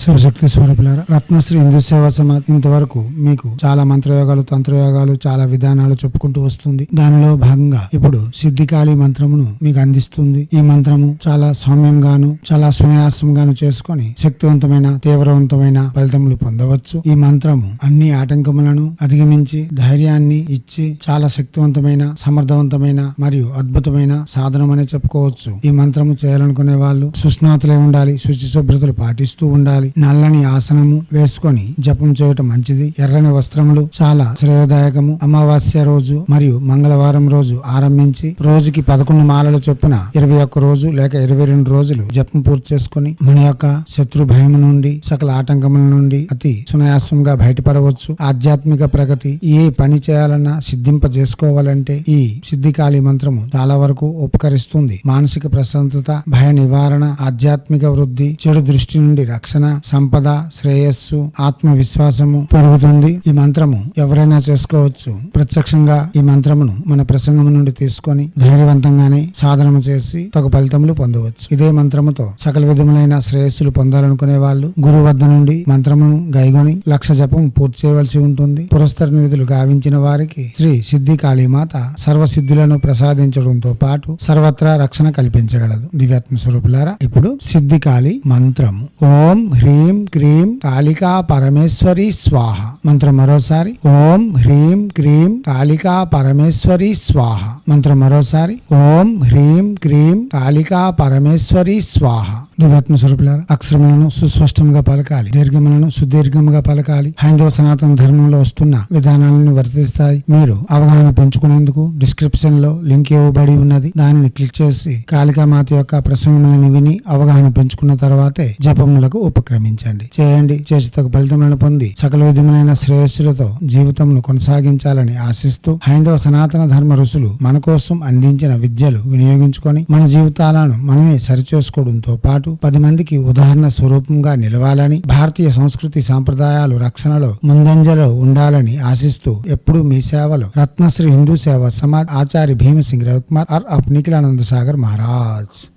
శివశక్తి స్వరూపులారా రత్నశ్రీ హిందూ సేవా సమాజ్ ఇంతవరకు మీకు చాలా మంత్రయోగాలు తంత్రయోగాలు చాలా విధానాలు చెప్పుకుంటూ వస్తుంది. దానిలో భాగంగా ఇప్పుడు సిద్ధికాళి మంత్రమును మీకు అందిస్తుంది. ఈ మంత్రము చాలా సౌమ్యంగాను చాలా సున్యాసంగాను చేసుకొని శక్తివంతమైన తీవ్రవంతమైన ఫలితములు పొందవచ్చు. ఈ మంత్రము అన్ని ఆటంకములను అధిగమించి ధైర్యాన్ని ఇచ్చి చాలా శక్తివంతమైన సమర్థవంతమైన మరియు అద్భుతమైన సాధనమనే చెప్పుకోవచ్చు. ఈ మంత్రము చేయాలనుకునే వాళ్ళు సుస్నాతులై ఉండాలి శుచి శుభ్రతలు పాటిస్తూ ఉండాలి. నల్లని ఆసనము వేసుకొని జపం చేయటం మంచిది. ఎర్రని వస్త్రములు చాలా శ్రేయదాయకము. అమావాస్య రోజు మరియు మంగళవారం రోజు ఆరంభించి రోజుకి పదకొండు మాలల చొప్పున ఇరవై ఒక్క రోజు లేక ఇరవై రెండు రోజులు జపం పూర్తి చేసుకొని మన యొక్క శత్రు భయం నుండి సకల ఆటంకముల నుండి అతి సునాయాసంగా బయటపడవచ్చు. ఆధ్యాత్మిక ప్రగతి ఏ పని చేయాలన్నా సిద్ధింప చేసుకోవాలంటే ఈ సిద్ధికాళి మంత్రము చాలా వరకు ఉపకరిస్తుంది. మానసిక ప్రశాంతత భయ నివారణ ఆధ్యాత్మిక వృద్ధి చెడు దృష్టి నుండి రక్షణ సంపద శ్రేయస్సు ఆత్మవిశ్వాసము పెరుగుతుంది. ఈ మంత్రము ఎవరైనా చేసుకోవచ్చు. ప్రత్యక్షంగా ఈ మంత్రమును మన ప్రసంగం నుండి తీసుకొని ధైర్యవంతంగానే సాధనము చేసి తగు ఫలితములు పొందవచ్చు. ఇదే మంత్రముతో సకల విధములైన శ్రేయస్సులు పొందాలనుకునే వాళ్ళు గురువు వద్ద నుండి మంత్రమును గైగొని లక్ష జపం పూర్తి చేయవలసి ఉంటుంది. పురస్కర నిధులు గావించిన వారికి శ్రీ సిద్ధి కాళీమాత సర్వసిద్ధులను ప్రసాదించడంతో పాటు సర్వత్రా రక్షణ కల్పించగలదు. దివ్యాత్మ స్వరూపులారా ఇప్పుడు సిద్ధి కాళి మంత్రము. ఓం హ్రీం క్రీం కాళికా పరమేశ్వరి స్వాహ మంత్రం మరోసారి ఓం హ్రీం క్రీం కాళికా పరమేశ్వరి స్వాహ మంత్రం మరోసారి ఓం హ్రీం క్రీం కాళికా పరమేశ్వరి స్వాహ దివ్యాత్మ స్వరూపులారా అక్షరములను సుస్పష్టంగా పలకాలి దీర్ఘములను సుదీర్ఘముగా పలకాలి. హైందవ సనాతన ధర్మంలో వస్తున్న విధానాలను వర్తిస్తాయి. మీరు అవగాహన పెంచుకునేందుకు డిస్క్రిప్షన్లో లింక్ ఇవ్వబడి ఉన్నది. దానిని క్లిక్ చేసి కాళికామాత యొక్క ప్రసంగములను విని అవగాహన పెంచుకున్న తర్వాతే జపములకు ఉపక్రమించండి. చేయండి. చేసి తగు ఫలితములను పొంది సకల విధములైన శ్రేయస్సులతో జీవితంను కొనసాగించాలని ఆశిస్తూ హైందవ సనాతన ధర్మ ఋషులు మన కోసం అందించిన విద్యలు వినియోగించుకొని మన జీవితాలను మనమే సరిచేసుకోవడంతో పాటు పది మందికి ఉదాహరణ స్వరూపంగా నిలవాలని భారతీయ సంస్కృతి సాంప్రదాయాలు రక్షణలో ముందంజలో ఉండాలని ఆశిస్తూ ఎప్పుడు మీ సేవలో రత్నశ్రీ హిందూ సేవ సమాజ్ ఆచార్య భీమసింగ్ రవికుమార్ ఆర్ ఆఫ్ నిఖిలానంద సాగర్ మహారాజ్.